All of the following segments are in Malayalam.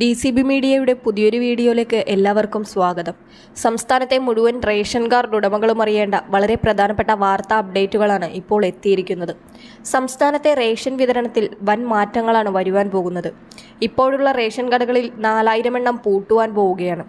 ഡി സി ബി മീഡിയയുടെ പുതിയൊരു വീഡിയോയിലേക്ക് എല്ലാവർക്കും സ്വാഗതം. സംസ്ഥാനത്തെ മുഴുവൻ റേഷൻ കാർഡ് ഉടമകളും അറിയേണ്ട വളരെ പ്രധാനപ്പെട്ട വാർത്താ അപ്ഡേറ്റുകളാണ് ഇപ്പോൾ എത്തിയിരിക്കുന്നത്. സംസ്ഥാനത്തെ റേഷൻ വിതരണത്തിൽ വൻ മാറ്റങ്ങളാണ് വരുവാൻ പോകുന്നത്. ഇപ്പോഴുള്ള റേഷൻ കടകളിൽ നാലായിരം എണ്ണം പൂട്ടുവാൻ പോവുകയാണ്.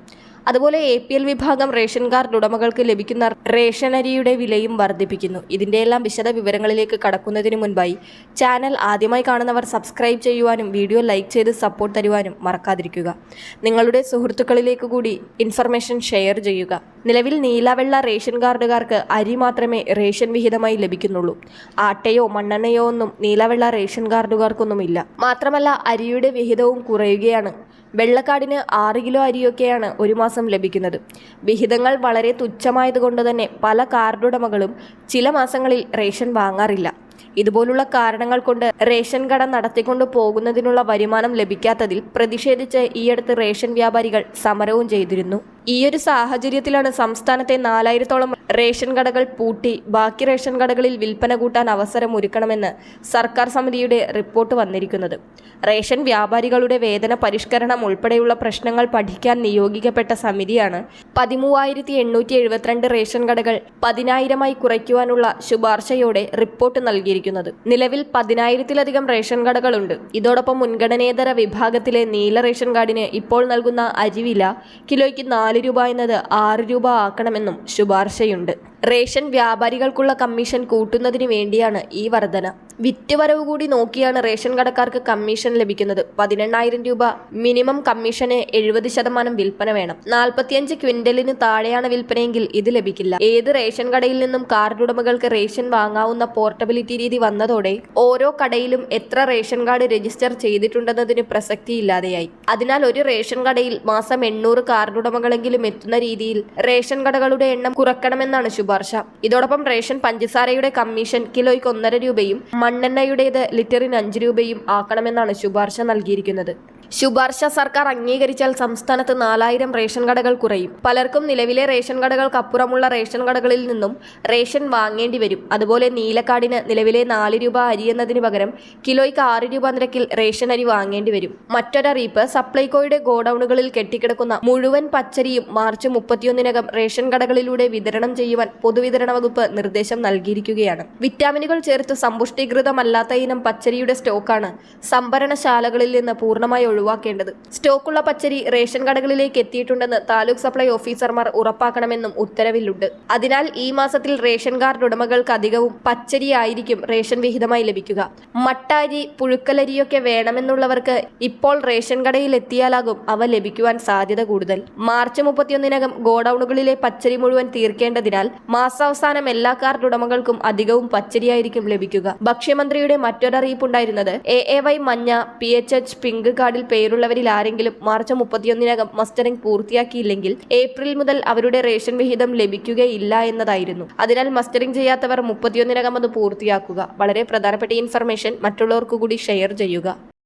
അതുപോലെ എ പി എൽ വിഭാഗം റേഷൻ കാർഡ് ഉടമകൾക്ക് ലഭിക്കുന്ന റേഷൻ അരിയുടെ വിലയും വർദ്ധിപ്പിക്കുന്നു. ഇതിന്റെയെല്ലാം വിശദ വിവരങ്ങളിലേക്ക് കടക്കുന്നതിന് മുൻപായി ചാനൽ ആദ്യമായി കാണുന്നവർ സബ്സ്ക്രൈബ് ചെയ്യുവാനും വീഡിയോ ലൈക്ക് ചെയ്ത് സപ്പോർട്ട് തരുവാനും മറക്കാതിരിക്കുക. നിങ്ങളുടെ സുഹൃത്തുക്കളിലേക്ക് കൂടി ഇൻഫർമേഷൻ ഷെയർ ചെയ്യുക. നിലവിൽ നീലവെള്ള റേഷൻ കാർഡുകാർക്ക് അരി മാത്രമേ റേഷൻ വിഹിതമായി ലഭിക്കുന്നുള്ളൂ. ആട്ടയോ മണ്ണെണ്ണയോ ഒന്നും നീലവെള്ള റേഷൻ കാർഡുകാർക്കൊന്നുമില്ല. മാത്രമല്ല അരിയുടെ വിഹിതവും കുറയുകയാണ്. വെള്ളക്കാടിന് ആറ് കിലോ അരിയൊക്കെയാണ് ഒരു മാസം ലഭിക്കുന്നത്. വിഹിതങ്ങൾ വളരെ തുച്ഛമായതുകൊണ്ട് തന്നെ പല കാർഡുടമകളും ചില മാസങ്ങളിൽ റേഷൻ വാങ്ങാറില്ല. ഇതുപോലുള്ള കാരണങ്ങൾ കൊണ്ട് റേഷൻ കട നടത്തിക്കൊണ്ടു പോകുന്നതിനുള്ള വരുമാനം ലഭിക്കാത്തതിൽ പ്രതിഷേധിച്ച് ഈയടുത്ത് റേഷൻ വ്യാപാരികൾ സമരവും ചെയ്തിരുന്നു. ഈയൊരു സാഹചര്യത്തിലാണ് സംസ്ഥാനത്തെ നാലായിരത്തോളം റേഷൻ കടകൾ പൂട്ടി ബാക്കി റേഷൻ കടകളിൽ വിൽപ്പന കൂട്ടാൻ അവസരം ഒരുക്കണമെന്ന് സർക്കാർ സമിതിയുടെ റിപ്പോർട്ട് വന്നിരിക്കുന്നത്. റേഷൻ വ്യാപാരികളുടെ വേതന പരിഷ്കരണം ഉൾപ്പെടെയുള്ള പ്രശ്നങ്ങൾ പഠിക്കാൻ നിയോഗിക്കപ്പെട്ട സമിതിയാണ് പതിമൂവായിരത്തി എണ്ണൂറ്റി എഴുപത്തിരണ്ട് റേഷൻ കടകൾ പതിനായിരമായി കുറയ്ക്കുവാനുള്ള ശുപാർശയോടെ റിപ്പോർട്ട് നൽകിയിരിക്കുന്നത്. നിലവിൽ പതിനായിരത്തിലധികം റേഷൻ കടകളുണ്ട്. ഇതോടൊപ്പം മുൻഗണനേതര വിഭാഗത്തിലെ നീല റേഷൻ കാർഡിന് ഇപ്പോൾ നൽകുന്ന അരിവില കിലോയ്ക്ക് നാല് രൂപ എന്നത് ആറ് രൂപ ആക്കണമെന്നും ശുപാർശയുണ്ട് റേഷൻ വ്യാപാരികൾക്കുള്ള കമ്മീഷൻ കൂട്ടുന്നതിന് വേണ്ടിയാണ് ഈ വർധന. വിറ്റുവരവ് കൂടി നോക്കിയാണ് റേഷൻ കടക്കാർക്ക് കമ്മീഷൻ ലഭിക്കുന്നത്. പതിനെണ്ണായിരം രൂപ മിനിമം കമ്മീഷന് എഴുപത് ശതമാനം വിൽപ്പന വേണം. നാൽപ്പത്തിയഞ്ച് ക്വിന്റലിന് താഴെയാണ് വിൽപ്പനയെങ്കിൽ ഇത് ലഭിക്കില്ല. ഏത് റേഷൻ കടയിൽ നിന്നും കാർഡ് ഉടമകൾക്ക് റേഷൻ വാങ്ങാവുന്ന പോർട്ടബിലിറ്റി രീതി വന്നതോടെ ഓരോ കടയിലും എത്ര റേഷൻ കാർഡ് രജിസ്റ്റർ ചെയ്തിട്ടുണ്ടെന്നതിന് പ്രസക്തിയില്ലാതെയായി. അതിനാൽ ഒരു റേഷൻ കടയിൽ മാസം എണ്ണൂറ് കാർഡ് ഉടമകളെങ്കിലും എത്തുന്ന രീതിയിൽ റേഷൻ കടകളുടെ എണ്ണം കുറക്കണമെന്നാണ് ശുപാർശ. ഇതോടൊപ്പം റേഷൻ പഞ്ചസാരയുടെ കമ്മീഷൻ കിലോയ്ക്ക് ഒന്നര രൂപയും മണ്ണെണ്ണയുടേത് ലിറ്ററിന് അഞ്ച് രൂപയും ആക്കണമെന്നാണ് ശുപാർശ നൽകിയിരിക്കുന്നത്. ശുപാർശ സർക്കാർ അംഗീകരിച്ചാൽ സംസ്ഥാനത്ത് നാലായിരം റേഷൻ കടകൾ കുറയും. പലർക്കും നിലവിലെ റേഷൻ കടകൾക്കപ്പുറമുള്ള റേഷൻ കടകളിൽ നിന്നും റേഷൻ വാങ്ങേണ്ടി വരും. അതുപോലെ നീലക്കാടിന് നിലവിലെ നാല് രൂപ അരി എന്നതിന് പകരം കിലോയ്ക്ക് ആറ് രൂപ നിരക്കിൽ റേഷൻ അരി വാങ്ങേണ്ടി വരും. മറ്റൊരറിയിപ്പ് സപ്ലൈകോയുടെ ഗോഡൌണുകളിൽ കെട്ടിക്കിടക്കുന്ന മുഴുവൻ പച്ചരിയും മാർച്ച് മുപ്പത്തിയൊന്നിനകം റേഷൻ കടകളിലൂടെ വിതരണം ചെയ്യുവാൻ പൊതുവിതരണ വകുപ്പ് നിർദ്ദേശം നൽകിയിരിക്കുകയാണ്. വിറ്റാമിനുകൾ ചേർത്ത് സമ്പുഷ്ടീകൃതമല്ലാത്ത ഇനം പച്ചരിയുടെ സ്റ്റോക്കാണ് സംഭരണശാലകളിൽ നിന്ന് പൂർണമായി ഒഴിവാക്കേണ്ടത്. സ്റ്റോക്കുള്ള പച്ചരി റേഷൻ കടകളിലേക്ക് എത്തിയിട്ടുണ്ടെന്ന് താലൂക്ക് സപ്ലൈ ഓഫീസർമാർ ഉറപ്പാക്കണമെന്നും ഉത്തരവിലുണ്ട്. അതിനാൽ ഈ മാസത്തിൽ റേഷൻ കാർഡ് ഉടമകൾക്ക് അധികവും പച്ചരി ആയിരിക്കും റേഷൻ വിഹിതമായി ലഭിക്കുക. മട്ടാരി പുഴുക്കലരിയൊക്കെ വേണമെന്നുള്ളവർക്ക് ഇപ്പോൾ റേഷൻ കടയിൽ എത്തിയാലാകും അവ ലഭിക്കുവാൻ സാധ്യത കൂടുതൽ. മാർച്ച് മുപ്പത്തിയൊന്നിനകം ഗോഡൌണുകളിലെ പച്ചരി മുഴുവൻ തീർക്കേണ്ടതിനാൽ മാസാവസാനം എല്ലാ കാർഡ് ഉടമകൾക്കും അധികവും പച്ചരിയായിരിക്കും ലഭിക്കുക. ഭക്ഷ്യമന്ത്രിയുടെ മറ്റൊരറിയിപ്പുണ്ടായിരുന്നത് എ എ വൈ മഞ്ഞ പി എച്ച് എച്ച് പിങ്ക് കാർഡിൽ പേരുള്ളവരിൽ ആരെങ്കിലും മാർച്ച് മുപ്പത്തിയൊന്നിനകം മസ്റ്ററിംഗ് പൂർത്തിയാക്കിയില്ലെങ്കിൽ ഏപ്രിൽ മുതൽ അവരുടെ റേഷൻ വിഹിതം ലഭിക്കുകയില്ല എന്നതായിരുന്നു. അതിനാൽ മസ്റ്ററിംഗ് ചെയ്യാത്തവർ മുപ്പത്തിയൊന്നിനകം അത് പൂർത്തിയാക്കുക. വളരെ പ്രധാനപ്പെട്ട ഇൻഫർമേഷൻ മറ്റുള്ളവർക്കു കൂടി ഷെയർ ചെയ്യുക.